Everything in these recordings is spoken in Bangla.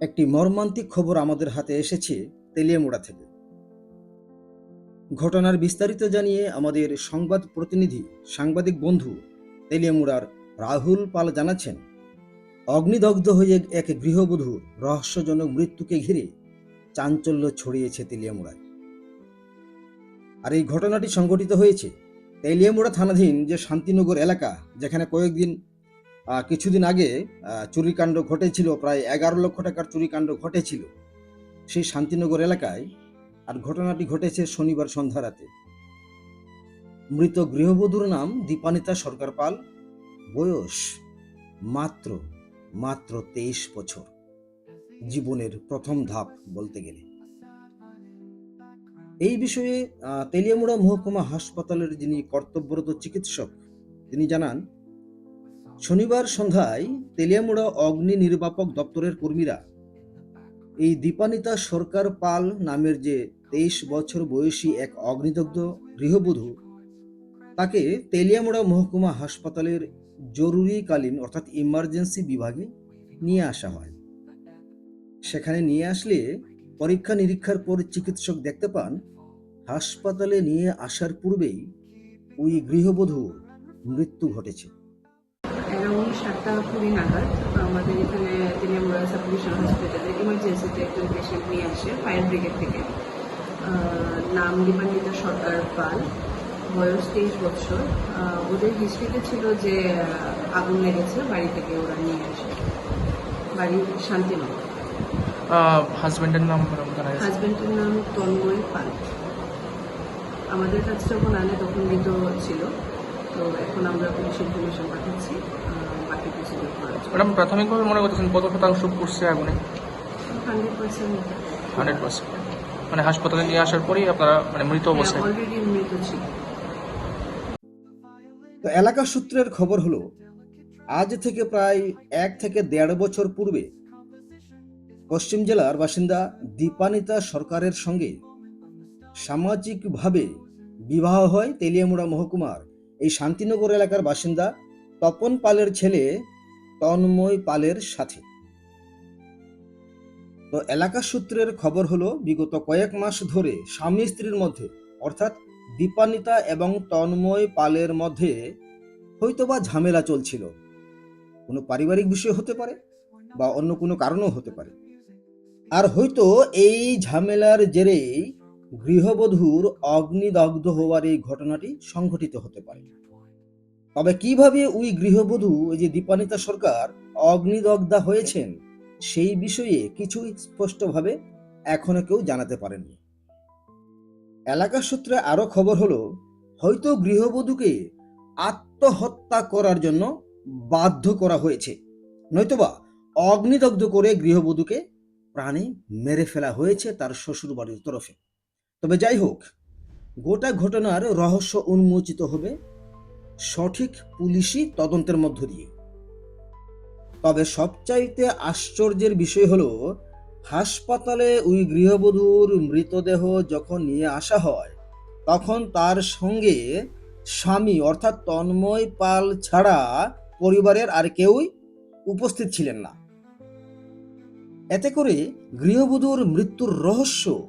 একটি মর্মান্তিক খবর আমাদের হাতে এসেছে তেলিয়ামুড়া থেকে। ঘটনার বিস্তারিত জানিয়ে আমাদের সংবাদ প্রতিনিধি, সাংবাদিক বন্ধু তেলিয়ামুড়ার রাহুল পাল জানাচ্ছেন, অগ্নিদগ্ধ হয়ে এক গৃহবধূ রহস্যজনক মৃত্যুকে ঘিরে চাঞ্চল্য ছড়িয়েছে তেলিয়ামুড়ায়। আর এই ঘটনাটি সংঘটিত হয়েছে তেলিয়ামুড়া থানাধীন যে শান্তিনগর এলাকা, যেখানে কয়েকদিন কিছুদিন আগে চুরিকাণ্ড ঘটেছিল, প্রায় এগারো লক্ষ টাকার চুরিকাণ্ড ঘটেছিল সেই শান্তিনগর এলাকায় আর ঘটনাটি ঘটেছে শনিবার সন্ধ্যা রাতে। মৃত গৃহবধূর নাম দীপানিতা সরকার পাল। বয়স মাত্র মাত্র তেইশ বছর। জীবনের প্রথম ধাপ বলতে গেলে। এই বিষয়ে তেলিয়ামুড়া মহকুমা হাসপাতালের যিনি কর্তব্যরত চিকিৎসক, তিনি জানান শনিবার সন্ধ্যায় তেলিয়ামুড়া অগ্নি নির্বাপক দপ্তরের কর্মীরা এই দীপানিতা সরকার পাল নামের যে তেইশ বছর বয়সী এক অগ্নিদগ্ধ গৃহবধূ, তাকে তেলিয়ামুড়া মহকুমা হাসপাতালের জরুরিকালীন অর্থাৎ ইমার্জেন্সি বিভাগে নিয়ে আসা হয়। সেখানে নিয়ে আসলে পরীক্ষা নিরীক্ষার পর চিকিৎসক দেখতে পান, হাসপাতালে নিয়ে আসার পূর্বেই ওই গৃহবধূর মৃত্যু ঘটেছে। অ্যারাউন্ড সাতটা কুড়ি নাগাদ আমাদের এখানে তিনিমুড়া সাব ডিভিশন হসপিটালে ইমার্জেন্সিতে একজন পেশেন্ট নিয়ে আসে ফায়ার ব্রিগেড থেকে। নাম দীপান্বিতা সরকার পাল বয়স তেইশ বছর। ওদের হিস্ট্রিতে ছিল যে আগুন লেগেছে বাড়ি থেকে ওরা নিয়ে আসে। বাড়ি শান্তিনগর। হাজবেন্ডের নাম হাজব্যান্ডের নাম তন্ময় পাল। আমাদের কাছে যখন আনে তখন মৃত ছিল। তো এখন আমরা পুলিশ ইনফরমেশন পাঠাচ্ছি বাকি প্রসিডিউর করার জন্য। ম্যাডাম প্রাথমিকভাবে মনে করতেছেন কত শতাংশ পড়ছে আগুনে? Hundred percent. Hundred percent. মানে হাসপাতালে নিয়ে আসার পরেই আপনারা মানে মৃত অবস্থায়? অলরেডি মৃত ছিল তো এলাকা সূত্রের খবর হলো আজ থেকে প্রায় এক থেকে দেড় বছর পূর্বে পশ্চিম জেলার বাসিন্দা দীপানিতা সরকারের সঙ্গে সামাজিকভাবে বিবাহ হয় তেলিয়ামুড়া মহকুমার এই শান্তিনগর এলাকার বাসিন্দা তপন পালের ছেলে তন্ময় পালের সাথে। তো এলাকা সূত্রের খবর হলো, বিগত কয়েক মাস ধরে স্বামী স্ত্রীর মধ্যে, অর্থাৎ দীপানিতা এবং তন্ময় পালের মধ্যে হয়তোবা ঝামেলা চলছিল। কোনো পারিবারিক বিষয় হতে পারে বা অন্য কোনো কারণও হতে পারে। আর হয়তো এই ঝামেলার জেরেই গৃহবধূর অগ্নিদগ্ধ হওয়ার এই ঘটনাটি সংঘটিত হতে পারে। তবে কীভাবে ওই গৃহবধূ যে দীপানিতা সরকার, অগ্নিদগ্ধা হয়েছেন, সেই বিষয়ে কিছুই স্পষ্টভাবে এখনও কেউ জানাতে পারেননি। এলাকা সূত্রে আরও খবর হলো, হয়তো গৃহবধূকে আত্মহত্যা করার জন্য বাধ্য করা হয়েছে। নয়তোবা অগ্নিদগ্ধ করে গৃহবধূকে প্রাণে মেরে ফেলা হয়েছে তার শ্বশুর বাড়ির তরফে। তবে যাই হোক গোটা ঘটনার রহস্য উন্মোচিত হবে সঠিক পুলিশি তদন্তের মধ্য দিয়ে। তবে সবচাইতে আশ্চর্যের বিষয় হলো, হাসপাতালে ওই গৃহবধূর মৃতদেহ যখন নিয়ে আসা হয়, তখন তার সঙ্গে স্বামী অর্থাৎ তন্ময় পাল ছাড়া পরিবারের আর কেউই উপস্থিত ছিলেন না। এতে করে গৃহবধূর মৃত্যুর রহস্য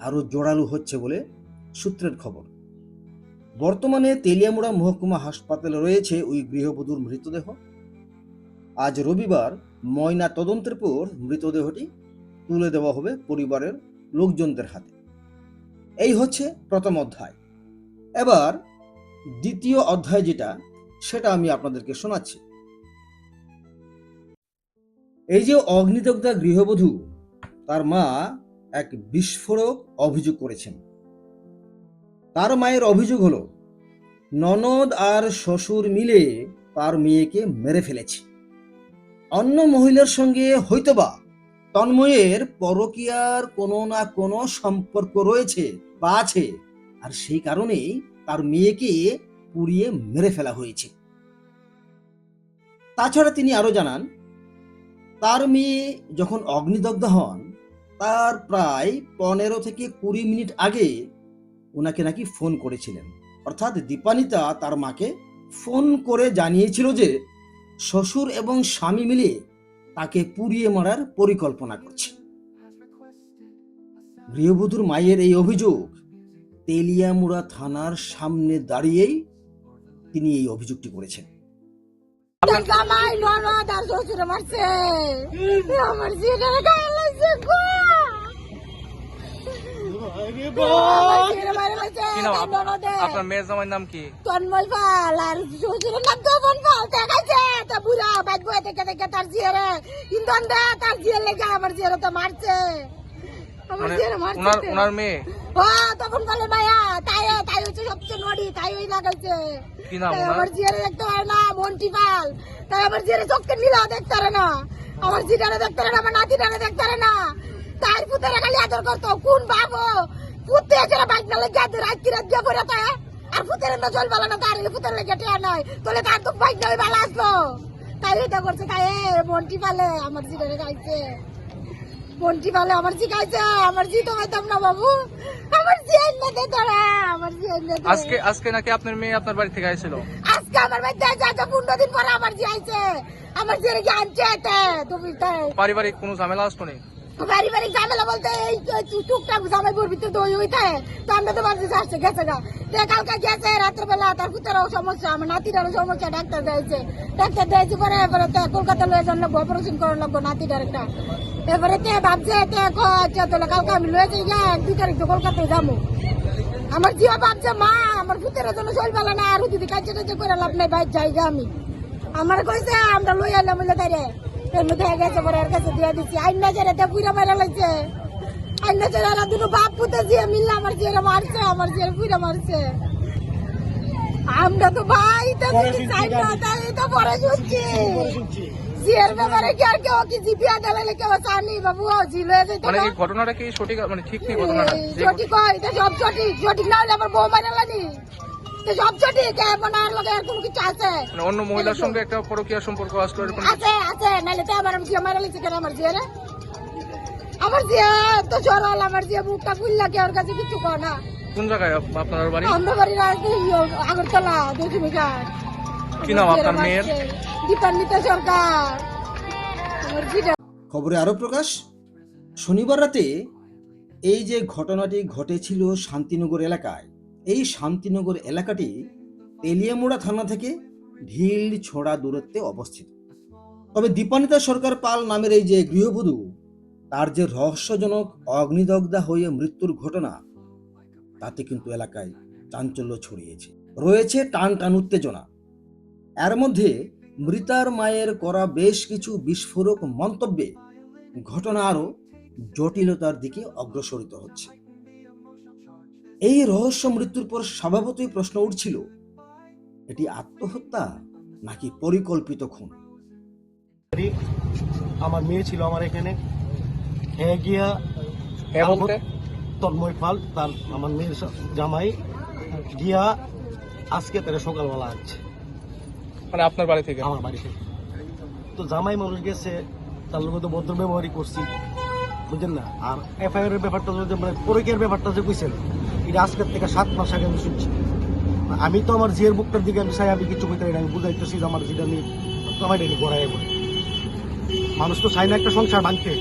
আরও জোরালো হচ্ছে বলে সূত্রের খবর। বর্তমানে তেলিয়ামুড়া মহকুমা হাসপাতালে রয়েছে ওই গৃহবধূর মৃতদেহ। আজ রবিবার ময়না তদন্তের পর মৃতদেহটি তুলে দেওয়া হবে পরিবারের লোকজনদের হাতে। এই হচ্ছে প্রথম অধ্যায়। এবার দ্বিতীয় অধ্যায় যেটা, সেটা আমি আপনাদেরকে শোনাচ্ছি। এই যে অগ্নিদগ্ধা গৃহবধূ, তার মা এক বিস্ফোরক অভিযোগ করেছেন। তার মায়ের অভিযোগ হলো, ননদ আর শ্বশুর মিলে তার মেয়েকে মেরে ফেলেছে। অন্য মহিলার সঙ্গে হয়তোবা তন্ময়ের পরকীয়ার কোনো না কোনো সম্পর্ক রয়েছে বা আছে, আর সেই কারণেই তার মেয়েকে পুড়িয়ে মেরে ফেলা হয়েছে। তাছাড়া তিনি আরও জানান, তার মেয়ে যখন অগ্নিদগ্ধ হন তার প্রায় পনেরো থেকে কুড়ি মিনিট আগে ওনাকে নাকি ফোন করেছিলেন অর্থাৎ দীপানিতা তার মাকে ফোন করে জানিয়েছিল যে শ্বশুর এবং স্বামী মিলে তাকে পুড়িয়ে মারার পরিকল্পনা করছে গৃহবধূর মায়ের এই অভিযোগ তেলিয়ামুড়া থানার সামনে দাঁড়িয়েই তিনি এই অভিযোগটি করেছেন তার জামাই ননদ আর শ্বশুরে মারছে আমার আপনার মেয়ের নাম কি? তন্ময় পাল আর শ্বশুরের নাম তপন পাল। দেখাইছে তা বুড়া বয়ে দেখে দেখে তার জিয়ারে। দে তার জিয়ার লেগে আমার জিয়ারে তো মারছে। আমার মানে জিয়ারে মারছে ওনার মেয়ে? ও তপন পালের মায়া তাই তাই হচ্ছে সবচেয়ে নড়ি তাই ওই লাগাইছে। কি নাম আমার জিয়ারে দেখতে পারে না মন্টি পাল। তাই আমার জিয়ারে চোখকে নীলা দেখতে পারে না। আমার জিটারে দেখতে না আমার নাতিটারে দেখতে না। তাই পুতেরা খালি আদর করতো। কোন বাবু? পুতে এছাড়া বাইক না লেগে আদর রাত রাত দিয়ে পড়ে তাই আর পুতের না জল বালা না তার পুতের লেগে টেয়া নাই। তোলে তার তো বাইক না ওই ভালো আসলো। তাই এটা করছে। তাই এ, মন্টি পালে আমার জিটারে গাইছে। মন্টি পালে আমার জি গাইছে আমার জি তো হইতাম না বাবু। আজকে আজকে নাকি আপনার মেয়ে আপনার বাড়ি থেকে আইছিল? আজকে আমার বাড়িতে আছে আজ পনেরো দিন পরে আমার জি আইছে। আমার জি রেখে আনছে তুমি পারিবারিক কোনো ঝামেলা আসতো নি? বাড়ি বাড়ি ঝামেলা বলতে এই টুকটাক জামাই বলবি তো হইতে তো আমরা তো বাড়িতে আসছে গেছে গা। তো কালকে গেছে রাত্রেবেলা, তার পুতেরও সমস্যা, আমার নাতিটারও সমস্যা, ডাক্তার দিয়েছে ডাক্তার দিয়েছে পরে এবারে তো কলকাতা লয়ে যান লাগবো অপারেশন করার লাগবো নাতিটার একটা। এবারে তে ভাবছে, তে আচ্ছা তাহলে কালকে আমি লয়ে যাই গা দুই তারিখ তো কলকাতায় যাব। আমার জিয়া ভাবছে, মা, আমার পুতের জন্য ভালো না, আর দিদি টাছে করে লাভ নাই, বাইর জায়গা আমি। আমার কইছে, আমরা লই আলাম বলে তাই গেছে পরে এর কাছে দিয়ে দিচ্ছি আইন না যারে তে পুরা মারা লাগছে আইন না যারে এরা দুটো বাপ পুতে জিয়া মিললে আমার জিয়ারে মারছে আমার পুরা মারছে। আমরা তো ভাই তো কিছু চাই না তাই তো পরে শুনছি। জিয়ার ব্যাপারে কি আর কেউ কি জিপিয়া কেউ জানি বাবু জি লয়ে যেতে মানে। এই ঘটনাটা কি সঠিক মানে ঠিক নেই ঘটনাটা? সঠিক হয় এটা সব সঠিক। সঠিক না হলে আমার বউ মারা লানি। এমন আর আর কোনো কিছু আছে। মানে অন্য মহিলার সঙ্গে একটা পরকীয়া সম্পর্ক আসলো এরকম আছে আছে নাহলে তো আমার জিয়া মারা লিখছে কেন? আমার জিয়া রে আমার জিয়া তো সরল আমার জিয়া মুখটা খুললা কে ওর কাছে কিছু কয় না? কোন জায়গায় আপ- আপনার বাড়ি? আমরা আগে ইয়ে, আগরতলা কি নাম আপনার মেয়ের? দীপান্বিতা সরকার। খবরে আরও প্রকাশ। শনিবার রাতে এই যে ঘটনাটি ঘটেছিল শান্তিনগর এলাকায় এই শান্তিনগর এলাকাটি তেলিয়ামুড়া থানা থেকে ঢিল ছোড়া দূরত্বে অবস্থিত। তবে দীপানিতা সরকার পাল নামের এই যে গৃহবধূ, তার যে রহস্যজনক অগ্নিদগ্ধা হয়ে মৃত্যুর ঘটনা, তাতে কিন্তু এলাকায় চাঞ্চল্য ছড়িয়েছে। রয়েছে টান টান উত্তেজনা। এর মধ্যে মৃতার মায়ের করা বেশ কিছু বিস্ফোরক মন্তব্যে ঘটনা আরও জটিলতার দিকে অগ্রসরিত হচ্ছে। এই রহস্য মৃত্যুর পর স্বভাবতই প্রশ্ন উঠছিল এটি আত্মহত্যা নাকি পরিকল্পিত খুন? আমার মেয়ে ছিল আমার এখানে। হ্যাঁ গিয়া হ্যাঁ তন্ময় পাল তার আমার মেয়ের জামাই গিয়া আজকে তারা সকালবেলা আসছে। মানে আপনার বাড়ি থেকে? আমার বাড়ি থেকে। তো জামাই মানুষ গেছে তার লোক তো ভদ্র ব্যবহারই করছি বুঝলেন না? আর এফআইআর এর ব্যাপারটা যদি মানে পরীক্ষার ব্যাপারটা যে কইছেন এটা আজকের থেকে সাত মাস আগে আমি শুনছি। আমি তো আমার জিয়ের বুকটার দিকে আমি চাই আমি কিছু কইতে পারি না। আমি বুঝাইতেছি যে আমার যেটা আমি আমার এটা গড়াই বলে মানুষ তো চাই না একটা সংসার ভাঙতে।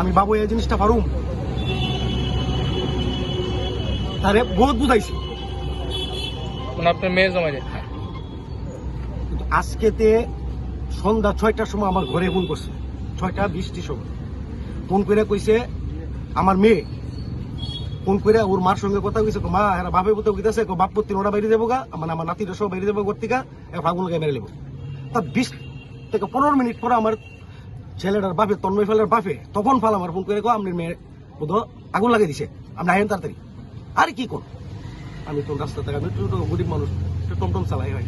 আমি বাবু এই জিনিসটা পারুম? তারে বহুত বুঝাইছি। মানে আপনার মেয়ের জামাই কিন্তু আজকেতে সন্ধ্যা ছয়টার সময় আমার ঘরে ফোন করছে। ছয়টা বিশটির সময়। ফোন করে কইছে আমার মেয়ে ফোন করে ওর মার সঙ্গে কথা কইছে মা এরা বাপে বুতে কইতাছে বাপ পত্তি ওরা বাইরে যাব গা মানে আমার নাতিরা সব বাইরে যাব এবার ফাগুন গায়ে মেরে লেবো তার বিশ থেকে পনেরো মিনিট পরে আমার ছেলেটার বাপে, তন্ময় ফেলার বাপে তখন ফাল আমার ফোন করে কো আপনি মেয়ে বোধ আগুন লাগিয়ে দিছে। আপনি আহেন তাড়াতাড়ি। আরে কি কোন আমি তো রাস্তা থেকে, আমি তো গরিব মানুষ টমটম চালাই হয়।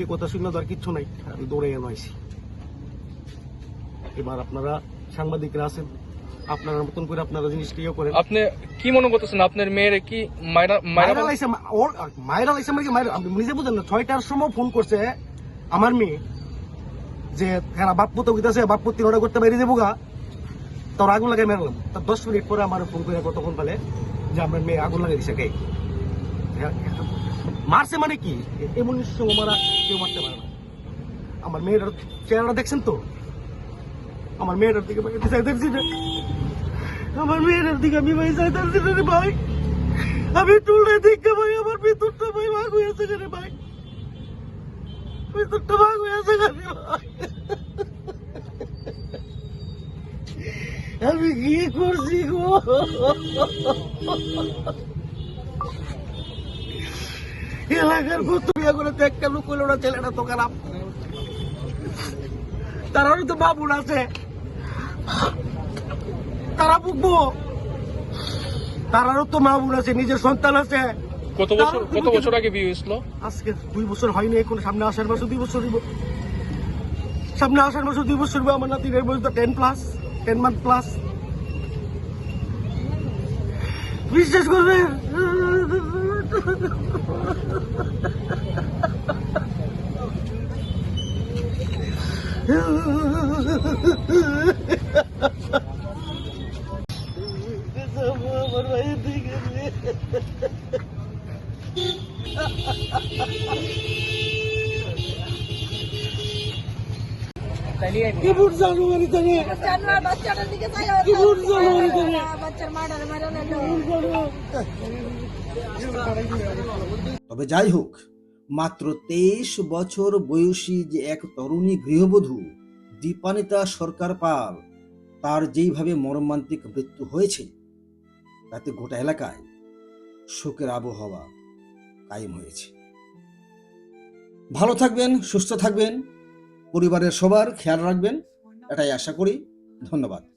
এই কথা শুনলে তো আর কিচ্ছু নাই আমি দৌড়ে এনে এবার আপনারা সাংবাদিকরা আছেন আপনারা মতন করে আপনারা জিনিসটা ইয়ে করেন। আপনি কি মনে করতেছেন? আপনার মেয়ের কি মায়েরা মায়েরা লাইছে ওর মায়েরা লাইছে মানে মায়েরা আপনি নিজে বুঝেন না ছয়টার সময় ফোন করছে আমার মেয়ে যে হ্যাঁ বাপ পুতো গিতেছে বাপ পুত্তি ওটা করতে বাইরে যাব গা। তোর আগুন লাগাই মেরলাম তার দশ মিনিট পরে আমার ফোন করে কতক্ষণ পেলে যে আমার মেয়ে আগুন লাগাই দিছে কে? হ্যাঁ, মারছে মানে কি? এমন সময় মারা কেউ মারতে পারে না। আমার মেয়ের চেহারাটা দেখছেন তো? আমার মেয়েটার দিকে ভাই চাইতেছি না আমার মেয়েটার দিকে আমি ভাই চাইতেছি না রে ভাই। আমি টুলে দিকে ভাই, আমার ভিতরটা ভাই ভাগ হয়েছে রে ভাই। ভিতরটা ভাগ হয়েছে রে ভাই। আমি কি করছি গো? এলাকার কত বিয়ে করে একটা লোক হইল না, ছেলেটা তো খারাপ। তারারও তো বাবুর আছে। তারা বুকবো। তারারও তো মা বোন আছে নিজের সন্তান আছে। কত বছর কত বছর আগে বিয়ে হয়েছিল? আজকে দুই বছর হয়নি এখন সামনে আসার মাসে দুই বছর সামনে আসার মাসে দুই বছর আমার নাতিনের বয়স তো ten plus ten month plus বিশ্বাস করবেন বাচ্চাটার দিকে বাচ্চার মারা তবে যাই হোক মাত্র তেইশ বছর বয়সী যে এক তরুণী গৃহবধূ দীপানিতা সরকার পাল তার যেইভাবে মর্মান্তিক মৃত্যু হয়েছে তাতে গোটা এলাকায় শোকের আবহাওয়া। কায়েম হয়েছে। ভালো থাকবেন সুস্থ থাকবেন পরিবারের সবার খেয়াল রাখবেন এটাই আশা করি। ধন্যবাদ।